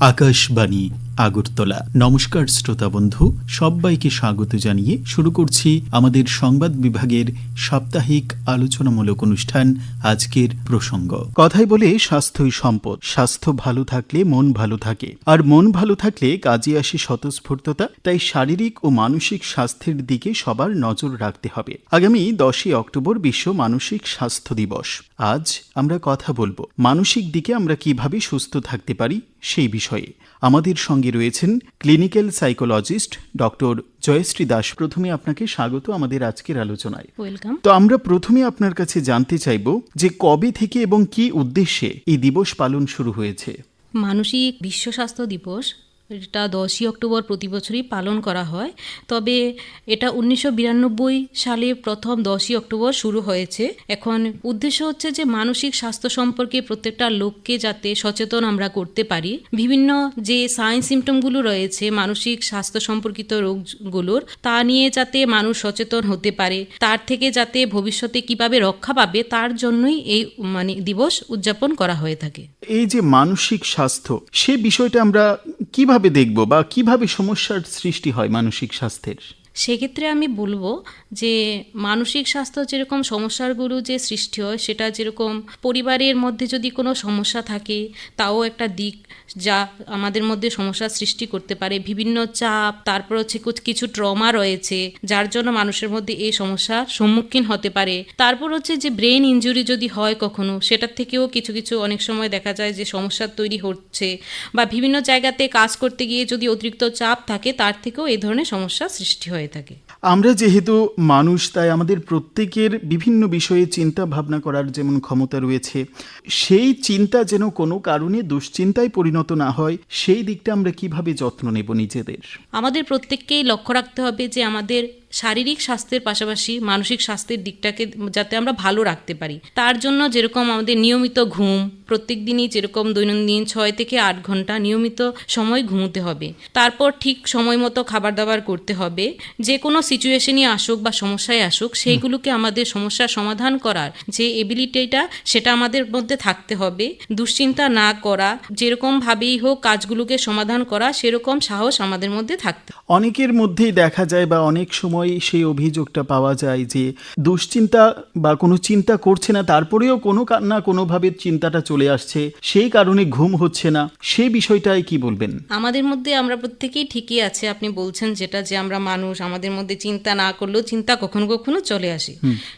আকাশবাণী, আগরতলা। নমস্কার শ্রোতা বন্ধু, সবাইকে স্বাগত জানিয়ে শুরু করছি আমাদের সংবাদ বিভাগের সাপ্তাহিক আলোচনামূলক অনুষ্ঠান, আজকের প্রসঙ্গ। কথাই বলে স্বাস্থ্যই সম্পদ। স্বাস্থ্য ভালো থাকলে মন ভালো থাকে। আর মন ভালো থাকলে কাজে আসে স্বতঃস্ফূর্ততা, তাই শারীরিক ও মানসিক স্বাস্থ্যের দিকে সবার নজর রাখতে হবে। আগামী দশই অক্টোবর বিশ্ব মানসিক স্বাস্থ্য দিবস। আজ আমরা কথা বলব, মানসিক দিকে আমরা কীভাবে সুস্থ থাকতে পারি সেই বিষয়ে। আমাদের সঙ্গে রয়েছেন clinical psychologist doctor Joyshree Das. প্রথমে আপনাকে স্বাগত আমাদের আজকের আলোচনায়। ওয়েলকাম তো আমরা প্রথমে আপনার কাছে জানতে চাইব যে কবে থেকে এবং কি উদ্দেশ্যে এই দিবস পালন শুরু হয়েছে? মানসিক বিশ্ব স্বাস্থ্য দিবস এটা দশই অক্টোবর প্রতি বছরই পালন করা হয়। তবে এটা উনিশশো বিরানব্বই সালে প্রথম দশই অক্টোবর শুরু হয়েছে। এখন উদ্দেশ্য হচ্ছে যে মানসিক স্বাস্থ্য সম্পর্কে প্রত্যেকটা লোককে যাতে সচেতন আমরা করতে পারি। বিভিন্ন যে সাইন সিমটমগুলো রয়েছে মানসিক স্বাস্থ্য সম্পর্কিত রোগগুলোর, তা নিয়ে যাতে মানুষ সচেতন হতে পারে। তার থেকে যাতে ভবিষ্যতে কীভাবে রক্ষা পাবে, তার জন্যই এই মানে দিবস উদযাপন করা হয়ে থাকে। এই যে মানসিক স্বাস্থ্য, সে বিষয়টা আমরা কীভাবে দেখব বা কীভাবে সমস্যার সৃষ্টি হয় মানসিক স্বাস্থ্যের? সেক্ষেত্রে আমি বলব যে মানসিক স্বাস্থ্য যেরকম সমস্যাগুলো যে সৃষ্টি হয়, সেটা যেরকম পরিবারের মধ্যে যদি কোনো সমস্যা থাকে, তাও একটা দিক যা আমাদের মধ্যে সমস্যা সৃষ্টি করতে পারে। বিভিন্ন চাপ, তারপর হচ্ছে কুছ- কিছু ট্রমা রয়েছে, যার জন্য মানুষের মধ্যে এই সমস্যার সম্মুখীন হতে পারে। তারপর হচ্ছে যে ব্রেন ইনজুরি যদি হয় কখনো, সেটার থেকেও কিছু কিছু অনেক সময় দেখা যায় যে সমস্যা তৈরি হচ্ছে বা বিভিন্ন জায়গাতে কাজ করতে গিয়ে যদি অতিরিক্ত চাপ থাকে, তার থেকেও এই ধরনের সমস্যা সৃষ্টি হয়ে থাকে। আমরা যেহেতু মানুষ তাই আমাদের প্রত্যেকের বিভিন্ন বিষয়ে চিন্তা ভাবনা করার যেমন ক্ষমতা রয়েছে সেই চিন্তা যেন কোনো কারণে দুশ্চিন্তায় পরিণত না হয় সেই দিকটা আমরা কীভাবে যত্ন নেব নিজেদের? আমাদের প্রত্যেককেই লক্ষ্য রাখতে হবে যে আমাদের শারীরিক স্বাস্থ্যের পাশাপাশি মানসিক স্বাস্থ্যের দিকটাকে যাতে আমরা ভালো রাখতে পারি। তার জন্য যেরকম আমাদের নিয়মিত ঘুম প্রত্যেক দিনই যেরকম দৈনন্দিন ছয় থেকে আট ঘণ্টা নিয়মিত সময় ঘুমোতে হবে। তারপর ঠিক সময় মতো খাবার দাবার করতে হবে। যে কোনো সিচুয়েশনই আসুক বা সমস্যায় আসুক সেইগুলোকে আমাদের সমস্যার সমাধান করার যে এবিলিটিটা সেটা আমাদের মধ্যে থাকতে হবে। দুশ্চিন্তা না করা যেরকমভাবেই হোক কাজগুলোকে সমাধান করা সেরকম সাহস আমাদের মধ্যে থাকতে অনেকের মধ্যেই দেখা যায় বা অনেক সময় সেই অভিযোগটা পাওয়া যায় যে দুশ্চিন্তা বা কোনো চিন্তা করছে না তারপরেও কোনো না কোনোভাবে চিন্তাটা চলে আসছে সেই কারণে ঘুম হচ্ছে না। সেই বিষয়টায় কি বলবেন? আমাদের মধ্যে আমরা প্রত্যেকেই ঠিকই আছে। আপনি বলছেন যেটা যে আমরা মানুষ আমাদের মধ্যে চিন্তা না করলেও চিন্তা কখনো কখনো চলে আসে।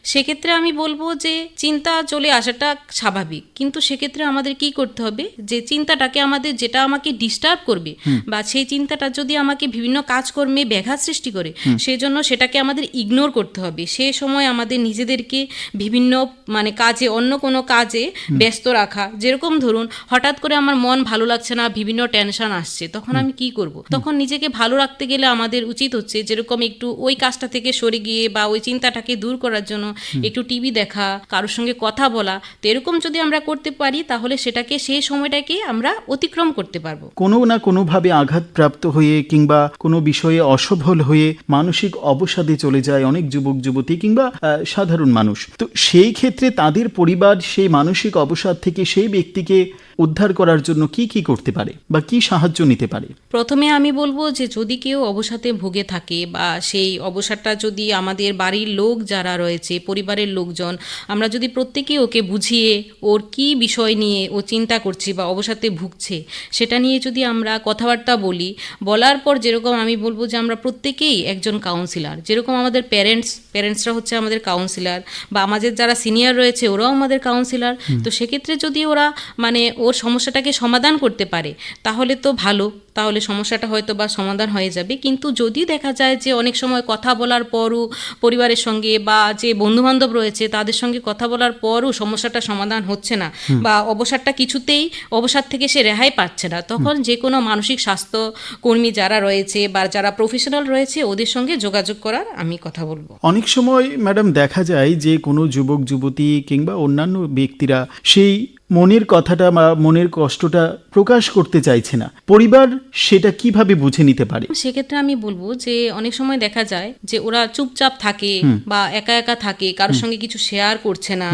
সেক্ষেত্রে আমি বলব যে চিন্তা চলে আসাটা স্বাভাবিক। কিন্তু সেক্ষেত্রে আমাদের কি করতে হবে? যে চিন্তাটাকে আমাদের যেটা আমাকে ডিস্টার্ব করবে বা সেই চিন্তাটা যদি আমাকে বিভিন্ন কাজকর্মে ব্যাঘাত সৃষ্টি করে সেজন্য সেটাকে আমাদের ইগনোর করতে হবে। সে সময় আমাদের নিজেদেরকে বিভিন্ন মানে কাজে অন্য কোনো কাজে ব্যস্ত রাখা। যেরকম ধরুন হঠাৎ করে আমার মন ভালো লাগছে না বিভিন্ন টেনশন আসছে তখন আমি কি করব? তখন নিজেকে ভালো রাখতে গেলে আমাদের উচিত হচ্ছে যেরকম একটু ওই কাজটা থেকে সরে গিয়ে বা ওই চিন্তাটাকে দূর করার জন্য একটু টিভি দেখা কারোর সঙ্গে কথা বলা তো এরকম যদি আমরা করতে পারি তাহলে সেটাকে সেই সময়টাকে আমরা অতিক্রম করতে পারব। কোনো না কোনোভাবে আঘাতপ্রাপ্ত হয়ে কিংবা কোনো বিষয়ে অসফল হয়ে মানসিক অবসাদে চলে যায় অনেক যুবক, যুবতী কিংবা সাধারণ মানুষ। তো সেই ক্ষেত্রে তাদের পরিবার সেই মানসিক অবসাদ থেকে সেই ব্যক্তিকে উদ্ধার করার জন্য কি কি করতে পারে বা কি সাহায্য নিতে পারে? প্রথমে আমি বলব যে যদি কেউ অবসাদে ভুগে থাকে বা সেই অবসাদটা যদি আমাদের বাড়ির লোক যারা রয়েছে পরিবারের লোকজন আমরা যদি প্রত্যেকে ওকে বুঝিয়ে ওর কি বিষয় নিয়ে ও চিন্তা করছে বা অবসাদে ভুগছে সেটা নিয়ে যদি আমরা কথাবার্তা বলি বলার পর যেরকম আমি বলব যে আমরা প্রত্যেকেই একজন কাউন্সিলর যেরকম আমাদের প্যারেন্টস প্যারেন্টসরা হচ্ছে আমাদের কাউন্সিলর বা আমাদের যারা সিনিয়র রয়েছে ওরাও আমাদের কাউন্সিলর তো সেক্ষেত্রে যদি ওরা মানে ওর সমস্যাটাকে সমাধান করতে পারে তাহলে তো ভালো। তাহলে সমস্যাটা হয়তো বা সমাধান হয়ে যাবে। কিন্তু যদি দেখা যায় যে অনেক সময় কথা বলার পরও পরিবারের সঙ্গে বা যে বন্ধুবান্ধব রয়েছে তাদের সঙ্গে কথা বলার পরও সমস্যাটা সমাধান হচ্ছে না বা অবসাদটা কিছুতেই অবসাদ থেকে সে রেহাই পাচ্ছে না। তখন যে কোনো মানসিক স্বাস্থ্য কর্মী যারা রয়েছে বা যারা প্রফেশনাল রয়েছে ওদের সঙ্গে যোগাযোগ করার আমি কথা বলব। অনেক সময় ম্যাডাম দেখা যায় যে কোনো যুবক যুবতী কিংবা অন্যান্য ব্যক্তিরা সেই মনের কথাটা বা মনের কষ্টটা প্রকাশ করতে চাইছে না। পরিবার সেটা কীভাবে বুঝে নিতে পারে? সেক্ষেত্রে আমি বলব যে অনেক সময় দেখা যায় যে ওরা চুপচাপ থাকে বা একা একা থাকে কারোর সঙ্গে কিছু শেয়ার করছে না।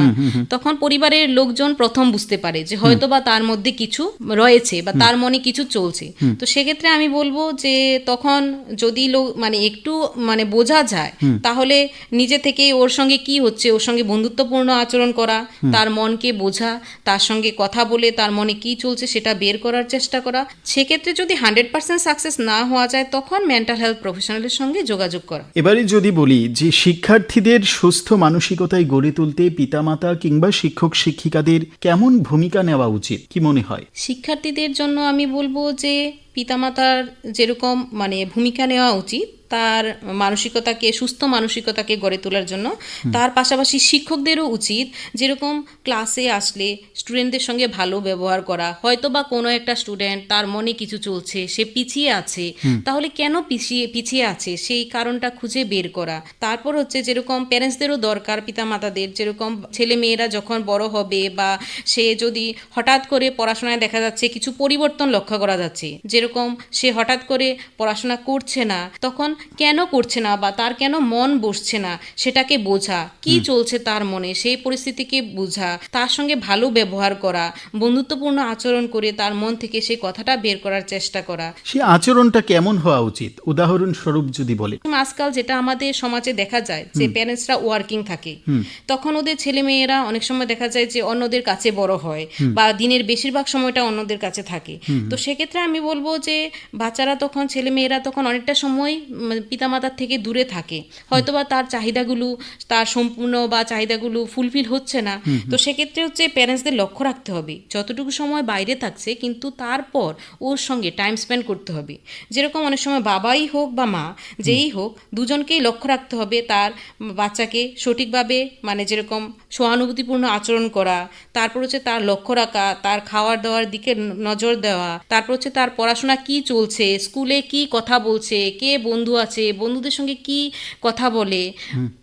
তখন পরিবারের লোকজন প্রথম বুঝতে পারে যে হয়তো বা তার মধ্যে কিছু রয়েছে বা তার মনে কিছু চলছে। তো সেক্ষেত্রে আমি বলব যে তখন যদি লোক মানে একটু মানে বোঝা যায় তাহলে নিজে থেকে ওর সঙ্গে কি হচ্ছে ওর সঙ্গে বন্ধুত্বপূর্ণ আচরণ করা তার মনকে বোঝা তার সঙ্গে কথা বলে তার মনে কি চলছে সেটা বের করার চেষ্টা করা। সেক্ষেত্রে যদি হান্ড্রেড পার্সেন্ট সাকসেস না হওয়া যায় তখন মেন্টাল হেলথ প্রফেশনালের সঙ্গে যোগাযোগ করা। এবারে যদি বলি যে শিক্ষার্থীদের সুস্থ মানসিকতায় গড়ে তুলতে পিতামাতা কিংবা শিক্ষক শিক্ষিকাদের কেমন ভূমিকা নেওয়া উচিত কি মনে হয়? শিক্ষার্থীদের জন্য আমি বলব যে পিতামাতার যেরকম মানে ভূমিকা নেওয়া উচিত তার মানসিকতাকে সুস্থ মানসিকতাকে গড়ে তোলার জন্য। তার পাশাপাশি শিক্ষকদেরও উচিত যেরকম ক্লাসে আসলে স্টুডেন্টদের সঙ্গে ভালো ব্যবহার করা। হয়তো বা কোনো একটা স্টুডেন্ট তার মনে কিছু চলছে সে পিছিয়ে আছে তাহলে কেন পিছিয়ে পিছিয়ে আছে? সেই কারণটা খুঁজে বের করা। তারপর হচ্ছে যেরকম প্যারেন্টসদেরও দরকার পিতামাতাদের। যেরকম ছেলে মেয়েরা যখন বড় হবে বা সে যদি হঠাৎ করে পড়াশোনায় দেখা যাচ্ছে কিছু পরিবর্তন লক্ষ্য করা যাচ্ছে। যেরকম সে হঠাৎ করে পড়াশোনা করছে না তখন কেন করছে না বা তার কেন মন বসছে না সেটাকে বোঝা। কি চলছে তার মনে সেই পরিস্থিতিকে বোঝা তার সঙ্গে ভালো ব্যবহার করা বন্ধুত্বপূর্ণ আচরণ করে তার মন থেকে সেই কথাটা বের করার চেষ্টা করা। সে আচরণটা কেমন হওয়া উচিত? উদাহরণস্বরূপ যদি বলে। আজকাল যেটা আমাদের সমাজে দেখা যায় যে প্যারেন্টসরা ওয়ার্কিং থাকে। তখন ওদের ছেলে মেয়েরা অনেক সময় দেখা যায় যে অন্যদের কাছে বড় হয় বা দিনের বেশিরভাগ সময়টা অন্যদের কাছে থাকে। তো সেক্ষেত্রে আমি বলব যে বাচ্চারা তখন ছেলে মেয়েরা তখন অনেকটা সময় পিতামাতার থেকে দূরে থাকে। হয়তো বা তার চাহিদাগুলো তার সম্পূর্ণ বা চাহিদাগুলো ফুলফিল হচ্ছে না। তো সেক্ষেত্রে হচ্ছে প্যারেন্টসদের লক্ষ্য রাখতে হবে। যতটুকু সময় বাইরে থাকছে কিন্তু তারপর ওর সঙ্গে টাইম স্পেন্ড করতে হবে। যেরকম অনেক সময় বাবাই হোক বা মা যেই হোক দুজনকেই লক্ষ্য রাখতে হবে তার বাচ্চাকে সঠিকভাবে মানে যেরকম সহানুভূতিপূর্ণ আচরণ করা তারপর হচ্ছে তার লক্ষ্য রাখা তার খাওয়ার দাওয়ার দিকে নজর দেওয়া তারপর হচ্ছে তার পড়াশোনা কি চলছে? স্কুলে কি কথা বলছে? কে বন্ধু আছে? বন্ধুদের সঙ্গে কি কথা বলে?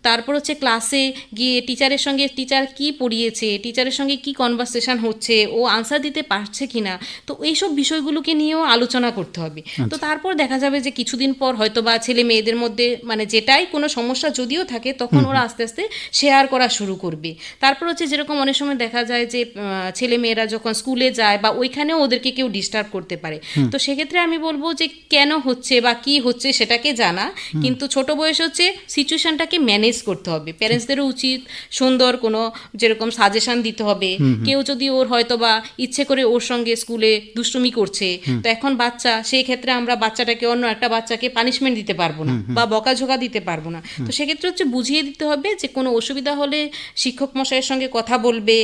তারপর হচ্ছে ক্লাসে গিয়ে টিচারের সঙ্গে টিচার কি পড়িয়েছে? টিচারের সঙ্গে কি কনভারসেশন হচ্ছে? ও আনসার দিতে পারছে কিনা? তো এইসব বিষয়গুলোকে নিয়েও আলোচনা করতে হবে। তো তারপর দেখা যাবে যে কিছুদিন পর হয়তো বা ছেলে মেয়েদের মধ্যে মানে যেটাই কোনো সমস্যা যদিও থাকে তখন ওরা আস্তে আস্তে শেয়ার করা শুরু করবে। তারপর হচ্ছে যেরকম অনেক সময় দেখা যায় যে ছেলে মেয়েরা যখন স্কুলে যায় বা ওইখানেও ওদেরকে কেউ ডিস্টার্ব করতে পারে। তো সেক্ষেত্রে আমি বলব যে কেন হচ্ছে বা কি হচ্ছে সেটাকে জানা। কিন্তু ছোট বয়স হচ্ছে সিচুয়েশনটাকে ম্যানেজ করতে হবে। প্যারেন্টসদেরও উচিত সুন্দর কোনো যেরকম সাজেশন দিতে হবে। কেউ যদি ওর হয়তো বা ইচ্ছে করে ওর সঙ্গে স্কুলে দুষ্টুমি করছে তো এখন বাচ্চা সেই ক্ষেত্রে আমরা বাচ্চাটাকে অন্য একটা বাচ্চাকে পানিশমেন্ট দিতে পারব না বা বকাঝোকা দিতে পারব না। তো সেক্ষেত্রে হচ্ছে বুঝিয়ে দিতে হবে যে কোনো অসুবিধা হলে শিক্ষক মশাইয়ের সঙ্গে কথা বলবে।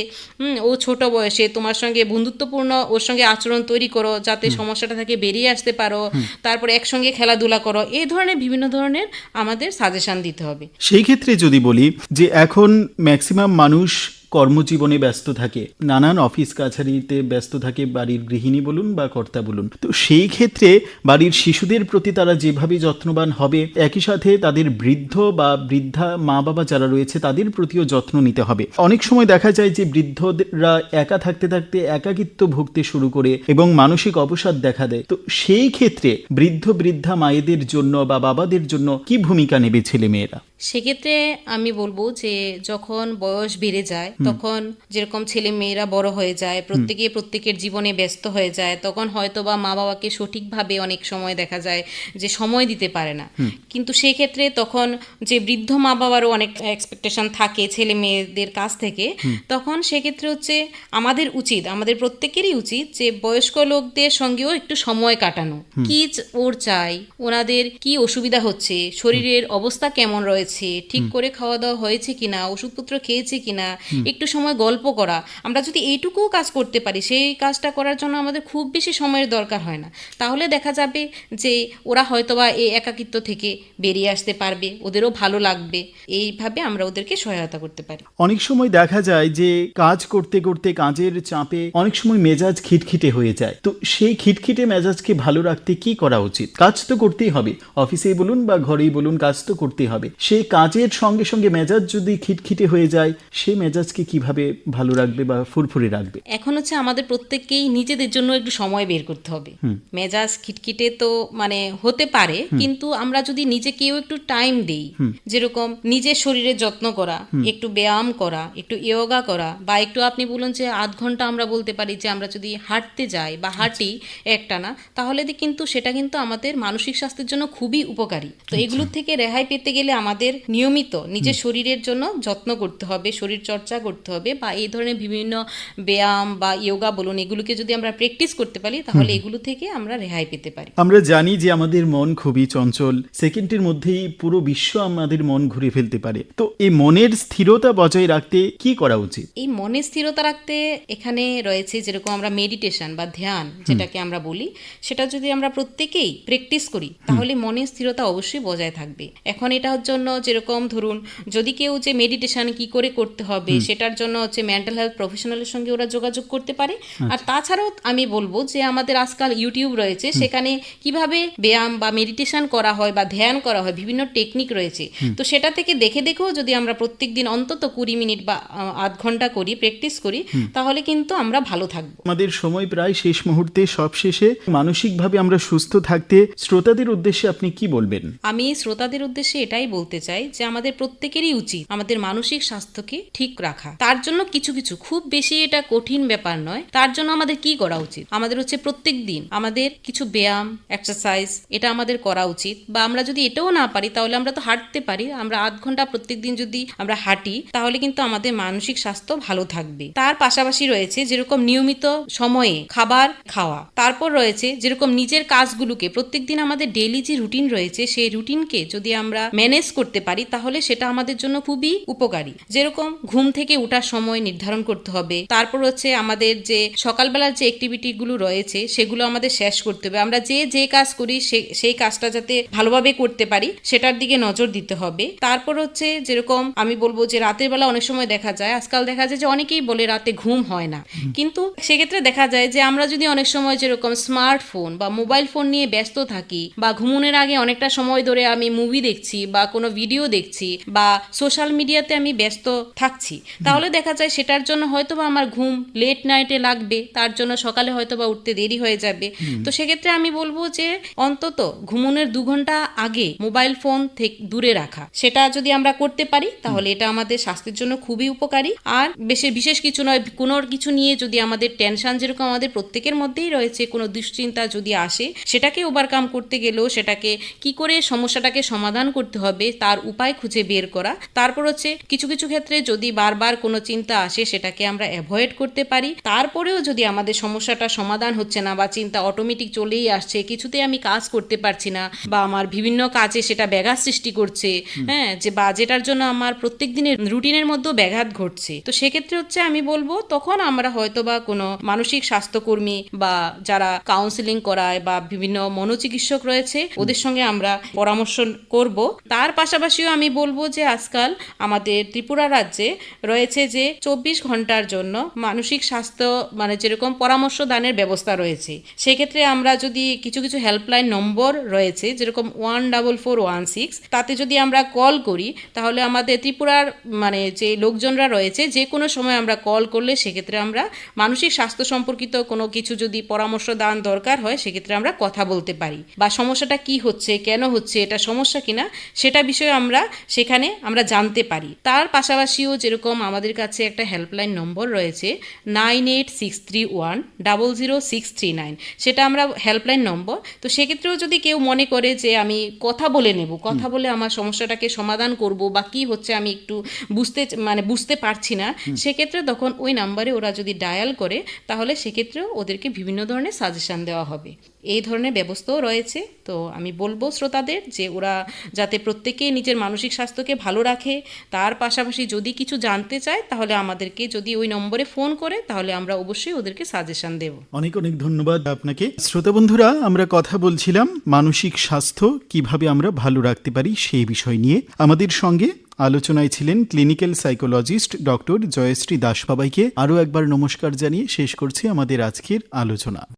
ও ছোট বয়সে তোমার সঙ্গে বন্ধুত্বপূর্ণ ওর সঙ্গে আচরণ তৈরি করো যাতে সমস্যাটা থেকে বেরিয়ে আসতে পারো তারপর একসঙ্গে খেলাধুলা করো এই ধরনের বিভিন্ন ধরনের আমাদের সাজেশন দিতে হবে। সেই ক্ষেত্রে যদি বলি যে এখন ম্যাক্সিমাম মানুষ কর্মজীবনে ব্যস্ত থাকে। নানান অফিস কাছারিতে ব্যস্ত থাকে বাড়ির গৃহিণী বলুন বা কর্তা বলুন। তো সেই ক্ষেত্রে বাড়ির শিশুদের প্রতি তারা যেভাবে যত্নবান হবে, একই সাথে তাদের বৃদ্ধ বা বৃদ্ধা মা বাবা যারা রয়েছে, তাদের প্রতিও যত্ন নিতে হবে। অনেক সময় দেখা যায় যে বৃদ্ধরা একা থাকতে থাকতে একাকিত্ব ভুগতে শুরু করে এবং মানসিক অবসাদ দেখা দেয়। তো সেই ক্ষেত্রে বৃদ্ধ বৃদ্ধা মায়েদের জন্য বা বাবাদের জন্য কি ভূমিকা নেবে ছেলে মেয়েরা সেক্ষেত্রে আমি বলব যে যখন বয়স বেড়ে যায় তখন যেরকম ছেলে মেয়েরা বড় হয়ে যায় প্রত্যেকে প্রত্যেকের জীবনে ব্যস্ত হয়ে যায় তখন হয়তো বা মা বাবাকে সঠিকভাবে অনেক সময় দেখা যায় যে সময় দিতে পারে না। কিন্তু সেক্ষেত্রে তখন যে বৃদ্ধ মা বাবারও অনেক এক্সপেকটেশন থাকে ছেলে মেয়েদের কাছ থেকে তখন সেক্ষেত্রে হচ্ছে আমাদের উচিত আমাদের প্রত্যেকেরই উচিত যে বয়স্ক লোকদের সঙ্গেও একটু সময় কাটানো। কি ওর চাই ওনাদের কি অসুবিধা হচ্ছে শরীরের অবস্থা কেমন রয়েছে ঠিক করে খাওয়া দাওয়া হয়েছে কিনা ওষুধপত্র খেয়েছে কিনা একটু সময় গল্প করা। আমরা যদি এইটুকুও কাজ করতে পারি সেই কাজটা করার জন্য আমাদের খুব বেশি সময়ের দরকার হয় না। তাহলে দেখা যাবে যে ওরা হয়তোবা এই একাকিত্ব থেকে বেরিয়ে আসতে পারবে ওদেরও ভালো লাগবে। এইভাবে আমরা ওদেরকে সহায়তা করতে পারি। অনেক সময় দেখা যায় যে কাজ করতে করতে কাজের চাপে অনেক সময় মেজাজ খিটখিটে হয়ে যায়। তো সেই খিটখিটে মেজাজকে ভালো রাখতে কি করা উচিত? কাজ তো করতেই হবে। অফিসেই বলুন বা ঘরেই বলুন কাজ তো করতেই হবে। সেই কাজের সঙ্গে সঙ্গে মেজাজ যদি খিটখিটে হয়ে যায় সে মেজাজকে কীভাবে ভালো রাখবে বা ফুরফুরে রাখবে? এখন হচ্ছে আমাদের প্রত্যেককেই নিজেদের জন্য একটু সময় বের করতে হবে। মেজাজ খিটখিটে তো মানে হতে পারে কিন্তু আমরা যদি নিজেকেও একটু টাইম দেই যেরকম নিজের শরীরের যত্ন করা একটু ব্যায়াম করা একটু ইয়োগা করা বা একটু আপনি বলুন যে আধ ঘণ্টা আমরা বলতে পারি যে আমরা যদি হাঁটতে যাই বা হাঁটি একটা না তাহলে কিন্তু সেটা কিন্তু আমাদের মানসিক স্বাস্থ্যের জন্য খুবই উপকারী। তো এগুলোর থেকে রেহাই পেতে গেলে আমাদের নিয়মিত নিজের শরীরের জন্য যত্ন করতে হবে শরীর চর্চা করতে হবে বা এই ধরনের বিভিন্ন ব্যায়াম বা ইয়োগা বলুন এগুলোকে যদি আমরা প্র্যাকটিস করতে পারি তাহলে এগুলো থেকে আমরা রেহাই পেতে পারি। আমরা জানি যে আমাদের মন খুবই চঞ্চল সেকেন্ডের মধ্যেই পুরো বিশ্ব আমাদের মন ঘুরে ফেলতে পারে। তো এই মনের স্থিরতা বজায় রাখতে কি করা উচিত? এই মনের স্থিরতা রাখতে এখানে রয়েছে যেরকম আমরা মেডিটেশন বা ধ্যান যেটাকে আমরা বলি সেটা যদি আমরা প্রত্যেকেই প্র্যাকটিস করি তাহলে মনের স্থিরতা অবশ্যই বজায় থাকবে। এখন এটার জন্য যেরকম ধরুন যদি কেউ যে মেডিটেশন কি করে করতে হবে সেটার জন্য হচ্ছে মেন্টাল হেলথ প্রফেশনালের সঙ্গে ওরা যোগাযোগ করতে পারে। আর তাছাড়াও আমি বলব যে আমাদের আজকাল ইউটিউব রয়েছে সেখানে কীভাবে ব্যায়াম বা মেডিটেশন করা হয় বা ধ্যান করা হয় বিভিন্ন টেকনিক রয়েছে। তো সেটা থেকে দেখে দেখেও যদি আমরা প্রত্যেক দিন অন্তত কুড়ি মিনিট বা আধ ঘণ্টা করি প্র্যাকটিস করি তাহলে কিন্তু আমরা ভালো থাকব। আমাদের সময় প্রায় শেষ মুহূর্তে সব শেষে মানসিকভাবে আমরা সুস্থ থাকতে শ্রোতাদের উদ্দেশ্যে আপনি কি বলবেন? আমি শ্রোতাদের উদ্দেশ্যে এটাই বলতে চাই। যে আমাদের প্রত্যেকেরই উচিত আমাদের মানসিক স্বাস্থ্যকে ঠিক রাখা। তার জন্য কিছু কিছু। খুব বেশি এটা কঠিন ব্যাপার নয়। তার জন্য আমাদের কি করা উচিত? আমাদের হচ্ছে প্রত্যেক দিন আমাদের কিছু ব্যায়াম এক্সারসাইজ এটা আমাদের করা উচিত। বা আমরা যদি এটাও না পারি, তাহলে আমরা তো হাঁটতে পারি। আমরা আধ ঘণ্টা প্রত্যেক দিন যদি আমরা হাঁটি, তাহলে কিন্তু আমাদের মানসিক স্বাস্থ্য ভালো থাকবে। তার পাশাপাশি রয়েছে যেরকম নিয়মিত সময়ে খাবার খাওয়া। তারপর রয়েছে যেরকম নিজের কাজগুলোকে প্রত্যেকদিন আমাদের ডেইলি যে রুটিন রয়েছে, সেই রুটিনকে যদি আমরা ম্যানেজ করতে পারি তাহলে সেটা আমাদের জন্য খুবই উপকারী। যেরকম ঘুম থেকে ওঠার সময় নির্ধারণ করতে হবে তারপর হচ্ছে আমাদের যে সকালবেলার যে অ্যাক্টিভিটি গুলো রয়েছে সেগুলো আমাদের শেষ করতে হবে। আমরা যে যে কাজ করি সেই কাজটা যাতে ভালোভাবে করতে পারি সেটার দিকে নজর দিতে হবে। তারপর হচ্ছে যেরকম আমি বলব যে রাতের বেলা অনেক সময় দেখা যায় আজকাল দেখা যায় যে অনেকেই বলে রাতে ঘুম হয় না। কিন্তু সেক্ষেত্রে দেখা যায় যে আমরা যদি অনেক সময় যেরকম স্মার্টফোন বা মোবাইল ফোন নিয়ে ব্যস্ত থাকি বা ঘুমনের আগে অনেকটা সময় ধরে আমি মুভি দেখছি বা কোনো ভিডিও দেখছি বা সোশ্যাল মিডিয়াতে আমি ব্যস্ত থাকছি তাহলে দেখা যায় সেটার জন্য হয়তো বা আমার ঘুম লেট নাইটে লাগবে তার জন্য সকালে হয়তো বা উঠতে দেরি হয়ে যাবে। তো সেক্ষেত্রে আমি বলব যে অন্তত ঘুমনের দু ঘণ্টা আগে মোবাইল ফোন থেকে দূরে রাখা। সেটা যদি আমরা করতে পারি তাহলে এটা আমাদের স্বাস্থ্যের জন্য খুবই উপকারী। আর বেশি বিশেষ কিছু নয় কোনো কিছু নিয়ে যদি আমাদের টেনশন যেরকম আমাদের প্রত্যেকের মধ্যেই রয়েছে কোনো দুশ্চিন্তা যদি আসে সেটাকে ওভারকাম করতে গেলেও সেটাকে কি করে সমস্যাটাকে সমাধান করতে হবে তার উপায় খুঁজে বের করা। তারপর হচ্ছে কিছু কিছু ক্ষেত্রে যদি বারবার কোনো চিন্তা আসে সেটাকে আমরা অ্যাভয়েড করতে পারি। তারপরেও যদি আমাদের সমস্যাটা সমাধান হচ্ছে না বা চিন্তা অটোমেটিক চলেই আসছে কিছুতে আমি কাজ করতে পারছি না বা আমার বিভিন্ন কাজে সেটা ব্যাঘাত সৃষ্টি করছে হ্যাঁ যে বা যেটার জন্য আমার প্রত্যেক দিনের রুটিনের মধ্যেও ব্যাঘাত ঘটছে। তো সেক্ষেত্রে হচ্ছে আমি বলব তখন আমরা হয়তো বা কোনো মানসিক স্বাস্থ্যকর্মী বা যারা কাউন্সিলিং করায় বা বিভিন্ন মনোচিকিৎসক রয়েছে ওদের সঙ্গে আমরা পরামর্শ করব। তার পাশাপাশিও আমি বলব যে আজকাল আমাদের ত্রিপুরা রাজ্যে রয়েছে যে চব্বিশ ঘণ্টার জন্য মানসিক স্বাস্থ্য মানে যেরকম পরামর্শ দানের ব্যবস্থা রয়েছে। সেক্ষেত্রে আমরা যদি কিছু কিছু হেল্পলাইন নম্বর রয়েছে, যেরকম one double four one six তাতে যদি আমরা কল করি, তাহলে আমাদের ত্রিপুরার মানে যে লোকজনরা রয়েছে, যে কোনো সময় আমরা কল করলে সেক্ষেত্রে আমরা মানসিক স্বাস্থ্য সম্পর্কিত কোনো কিছু যদি পরামর্শ দান দরকার হয়, সেক্ষেত্রে আমরা কথা বলতে পারি। বা সমস্যাটা কি হচ্ছে, কেন হচ্ছে, এটা সমস্যা কিনা, সেটা বিষয়ে আমরা সেখানে আমরা জানতে পারি। তার পাশাপাশিও যেরকম আমাদের কাছে একটা হেল্পলাইন নম্বর রয়েছে nine eight six three one double zero six three nine. সেটা আমরা হেল্পলাইন নম্বর। তো সেক্ষেত্রেও যদি কেউ মনে করে যে আমি কথা বলে নেব কথা বলে আমার সমস্যাটাকে সমাধান করব বা কি হচ্ছে আমি একটু বুঝতে মানে বুঝতে পারছি না সেক্ষেত্রে তখন ওই নাম্বারে ওরা যদি ডায়াল করে তাহলে সেক্ষেত্রেও ওদেরকে বিভিন্ন ধরনের সাজেশন দেওয়া হবে। এই ধরনের ব্যবস্থাও রয়েছে। তো আমি বলব শ্রোতাদের যে ওরা যাতে প্রত্যেকেই নিজের মানসিক স্বাস্থ্যকে ভালো রাখে, তার পাশাপাশি যদি কিছু জানতে চায়, তাহলে আমাদেরকে যদি ওই নম্বরে ফোন করে, তাহলে আমরা অবশ্যই ওদেরকে সাজেশন দেব। অনেক অনেক ধন্যবাদ আপনাকে। শ্রোতা বন্ধুরা, আমরা কথা বলছিলাম মানসিক স্বাস্থ্য কীভাবে আমরা ভালো রাখতে পারি সেই বিষয় নিয়ে। আমাদের সঙ্গে আলোচনায় ছিলেন ক্লিনিক্যাল সাইকোলজিস্ট ডক্টর জয়শ্রী দাসবাবাইকে আরও একবার নমস্কার জানিয়ে শেষ করছি আমাদের আজকের আলোচনা।